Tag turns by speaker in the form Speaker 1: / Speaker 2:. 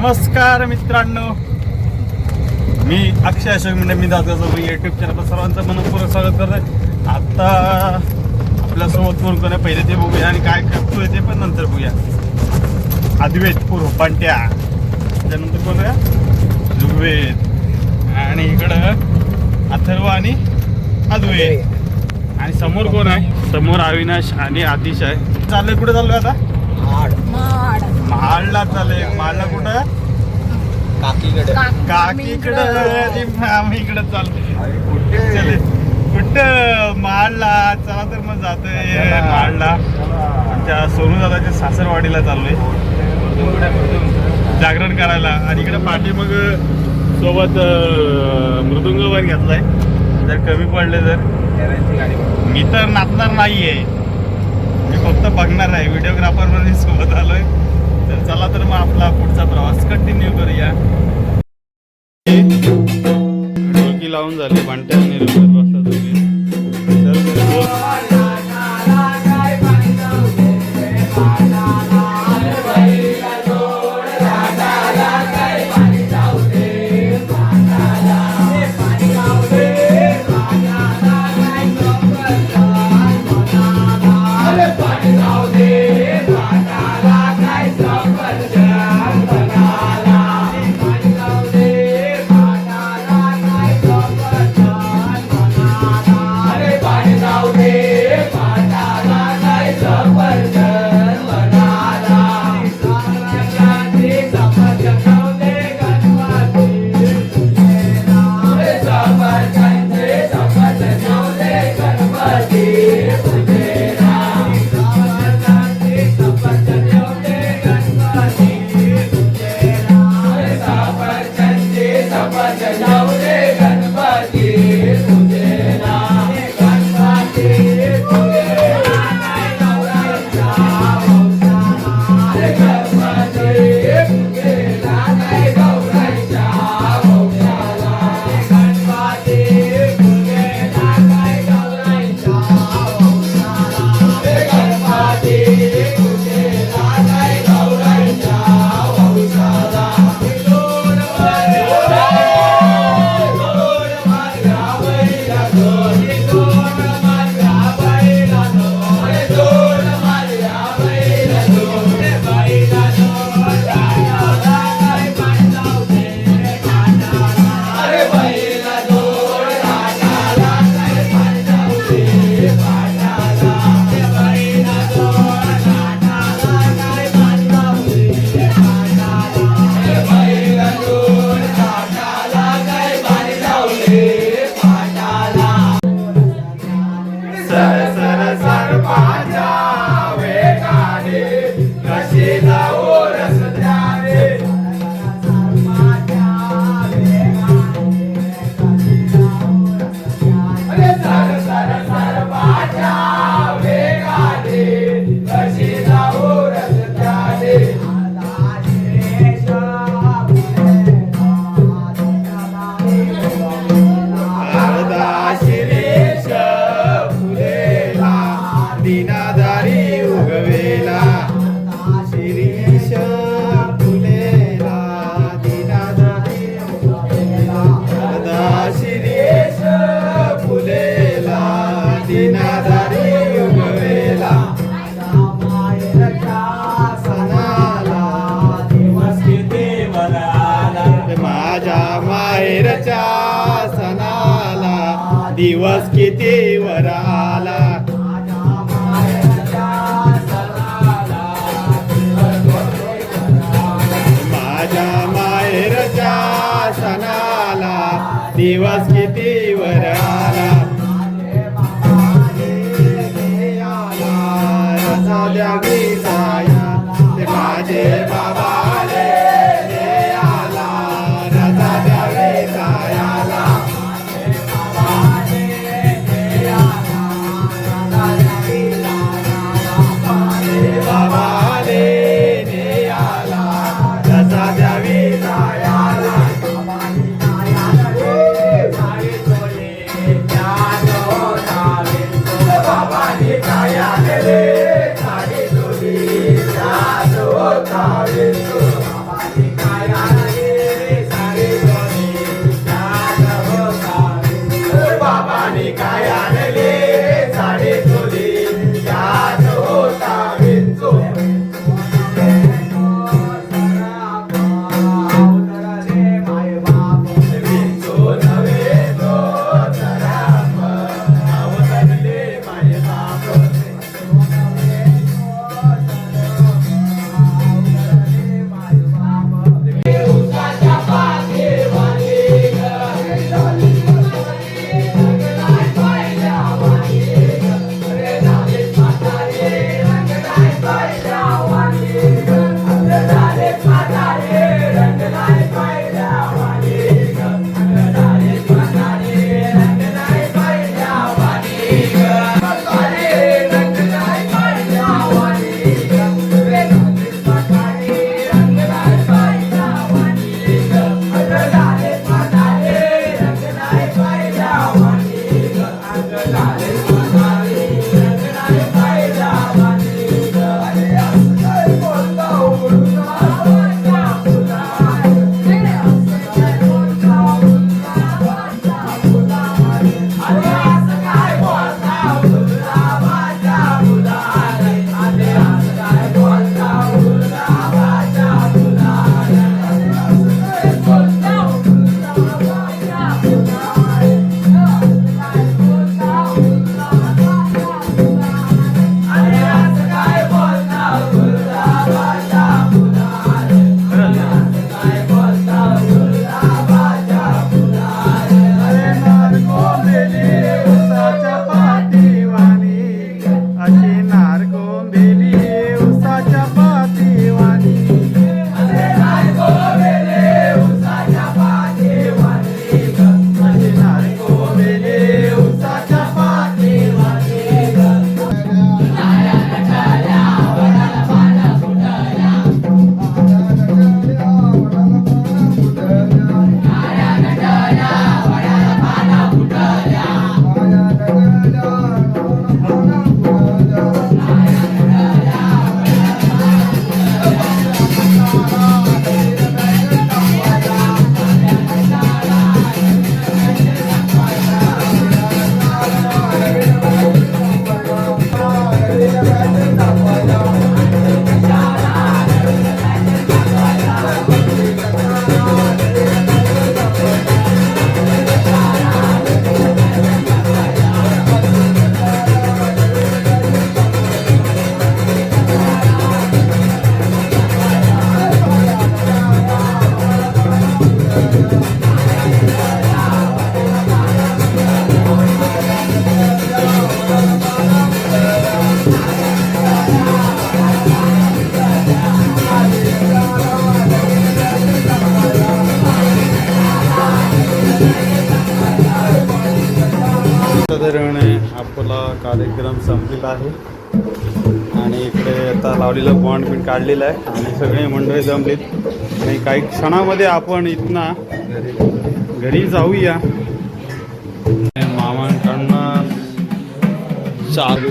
Speaker 1: नमस्कार मित्रांनो. मी अक्षय अशोक म्हणजे मी दादाचं युट्यूब चॅनल सर्वांचं मनपूर्वक स्वागत करतोय. आता आपल्यासोबत कोण कोण आहे? पहिले ते बघूया आणि काय करतोय ते पण नंतर बघूया. अद्वैत पूर्व पांट्या त्यानंतर आहे? जुगवेद आणि इकडं अथर्व आणि अद्वैत. आणि समोर कोण आहे? समोर अविनाश आणि आतिश आहे. चाललंय कुठे चाललोय आता? महाडला चाललंय महाडला कुठं?
Speaker 2: काकीकडे.
Speaker 1: काकीकडं. इकडं चले. कुठं? महाडला चला तर मग जातोय. महाडला आमच्या सोनू दादाच्या सासरवाडीला चाललोय. जागरण करायला. आणि इकडे पाठी मग सोबत मृदुंग पण घेतलाय. जर कमी पडले तर. मी तर नाचणार नाहीये. मी फक्त बघणार आहे. व्हिडिओग्राफर म्हणून सोबत आलोय. तर चला तर मग आपला पुढचा प्रवास कंटिन्यू करूया. डोकी लावून झाली भांट्याने दिवस किती आला माझ्या माहेरच्या सणाला दिवस किती वर आला. रसा द्या माझे बाबा
Speaker 3: कार्यक्रम संपलेला आहे. आणि इकडे आता लावलेला बॉन्ड बिंड काढलेला आहे. आणि सगळे मंडळी जमलीत. आणि काही क्षणामध्ये आपण इथना घरी जाऊया. मामांकडनं चालू